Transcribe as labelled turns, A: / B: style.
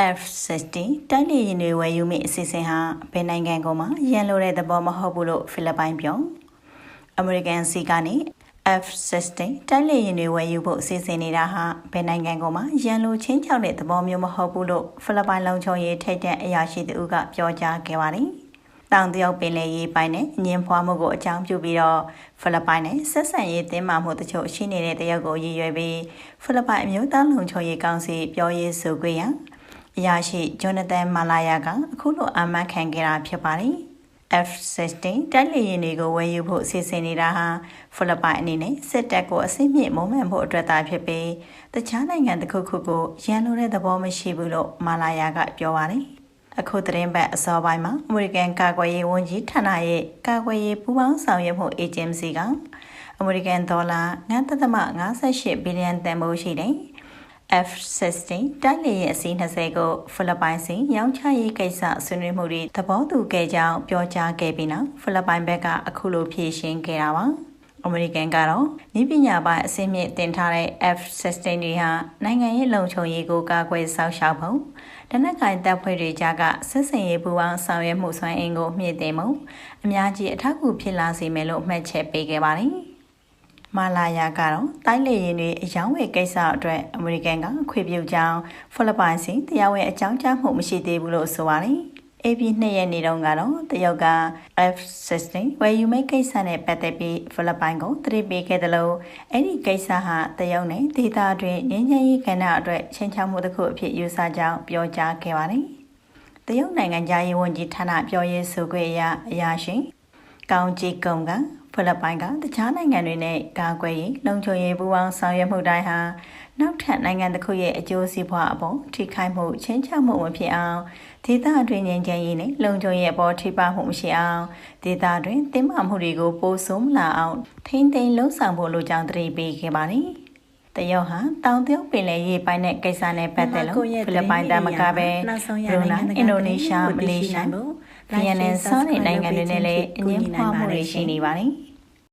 A: F-60 တိုက်လေယာဉ်တွေဝယ်ယူမိအစီအစဉ်ဟာဘယ်နိုင်ငံကမှရန်လိုတဲ့သဘောမဟုတ်ဘူးလို့ဖိလစ်ပိုင်ပြောအမေရိကန်စီကနေ F-60 တိုက်လေယာဉ်တွေဝယ်ယူဖို့အစီအစဉ်နေတာဟာဘယ်နိုင်ငံကမှရန်လိုချင်းချောက်တဲ့သဘောမျိုးမဟုတ်ဘူးလို့ဖိလစ်ပိုင်လုံခြုံရေးထိပ်တန်းအရာရှိသူကပြောကြားခဲ့ပါတယ်။တောင်တရုတ်ပင်လယ်ရေးပိုင်းနဲ့အငင်းဖွားမှုကိုအကြောင်းပြုပြီးတော့ဖိလစ်ပိုင်နဲ့ဆက်ဆံရေးတင်းမာမှုတချို့ရှိနေတဲ့တရုတ်ကိုရည်ရွယ်ပြီးဖိလစ်ပိုင်အမျိုးသားလုံခြုံရေးကောင်စီပြောရေးဆိုခွင့်ရ အရာရှိဂျွန်နသန်မာလာယာကအခုလိုအမှန်ခံခဲ့တာဖြစ်ပါတယ်။ F-16 တိုက်လေယာဉ်တွေကိုဝယ်ယူဖို့စီစဉ်နေတာဟာဖိလစ်ပိုင်အနေနဲ့စစ်တပ်ကိုအစိမ့်မြင့်မုံမှန်ဖို့အတွက်သာဖြစ်ပြီးတခြားနိုင်ငံတစ်ခုခုကိုရန်လိုတဲ့သဘောမရှိဘူးလို့မာလာယာကပြောပါတယ်။အခုသတင်းပတ်အစောပိုင်းမှာအမေရိကန်ကာကွယ်ရေးဝန်ကြီးဌာနရဲ့ကာကွယ်ရေးပူးပေါင်းဆောင်ရွက်မှုအေဂျင်စီကအမေရိကန်ဒေါ်လာ9.58ဘီလီယံတန်ဖိုးရှိတဲ့ F-16 တိုက်လေယာဉ်အစီး20ကိုဖိလစ်ပိုင်စီရောင်းချရေးကိစ္စဆွေးနွေးမှုတွေသဘောတူခဲ့ကြောင်းပြောကြားခဲ့ပြီးနောက်ဖိလစ်ပိုင်ဘက်ကအခုလိုဖြေရှင်းခဲ့တာပါအမေရိကန်ကတော့ဤပညာပိုင်းအစင်းမြင့်တင်ထားတဲ့ F-16 တွေဟာနိုင်ငံရေးလုံခြုံရေးကိုကာကွယ်စောင့်ရှောက်ဖို့တနက်ကိုင်တပ်ဖွဲ့တွေကြားကဆက်ဆံရေးပူးပေါင်းဆောင်ရွက်မှုစွမ်းအင်ကိုမြင့်တင်မှုအများကြီးအထောက်အကူဖြစ်လာစေမယ်လို့မှတ်ချက်ပေးခဲ့ပါတယ်။ မာလာယာကတော့တိုက်လေရင်တွေအယောင်းဝယ်ကိစ္စအတွက်အမေရိကန်ကခွေပြုကြောင်းဖိလစ်ပိုင်စီတရားဝင်အကြောင်းကြားမှုမရှိသေးဘူးလို့ဆိုပါတယ်။ AP နှစ်ရက်နေတုန်းကတော့တရုတ်က F-16 ဝယ်ယူမဲ့ကိစ္စနဲ့ပတ်သက်ပြီးဖိလစ်ပိုင်ကိုတတိပေးခဲ့တယ်လို့အဲ့ဒီကိစ္စဟာတရုတ်နဲ့ဒေသတွင်းငြိမ်းချမ်းရေးကဏ္ဍအတွက်ချင်းချောက်မှုတစ်ခုအဖြစ်ယူဆကြောင်းပြောကြားခဲ့ပါတယ်။တရုတ်နိုင်ငံသားရေးဝန်ကြီးဌာနပြောရေးဆိုခွင့်အရအရာရှိကောင်းကြီးကုံက ဖိလစ်ပိုင်ကတခြားနိုင်ငံတွေနဲ့ကာကွယ်ရေးလုံခြုံရေးပူးပေါင်းဆောင်ရွက်မှုတိုင်းဟာနောက်ထပ်နိုင်ငံတစ်ခုရဲ့အကျိုးစီးပွားအပေါ်ထိခိုက်မှုချင်းချောက်မှုမဖြစ်အောင်ဒေသအတွင်းငြိမ်းချမ်းရေးနဲ့လုံခြုံရေးအပေါ်ထိပါမှုမရှိအောင်ဒေသတွင်းတင်းမာမှုတွေကိုပိုဆိုးမလာအောင်ထိန်းသိမ်းလှုံ့ဆော်ဖို့လိုကြောင်းတတိပေးခဲ့ပါတယ်။ တရုတ်ဟာတောင်တရုတ်ပင်လယ်ရေပိုင်တဲ့ကိစ္စနဲ့ပတ်သက်လို့ဖိလစ်ပိုင်တမကပဲဘရူနိုင်းအင်ဒိုနီးရှားမလေးရှားဗီယက်နမ်စတဲ့နိုင်ငံတွေနဲ့လည်းအငင်းပွားမှုတွေရှိနေပါတယ်။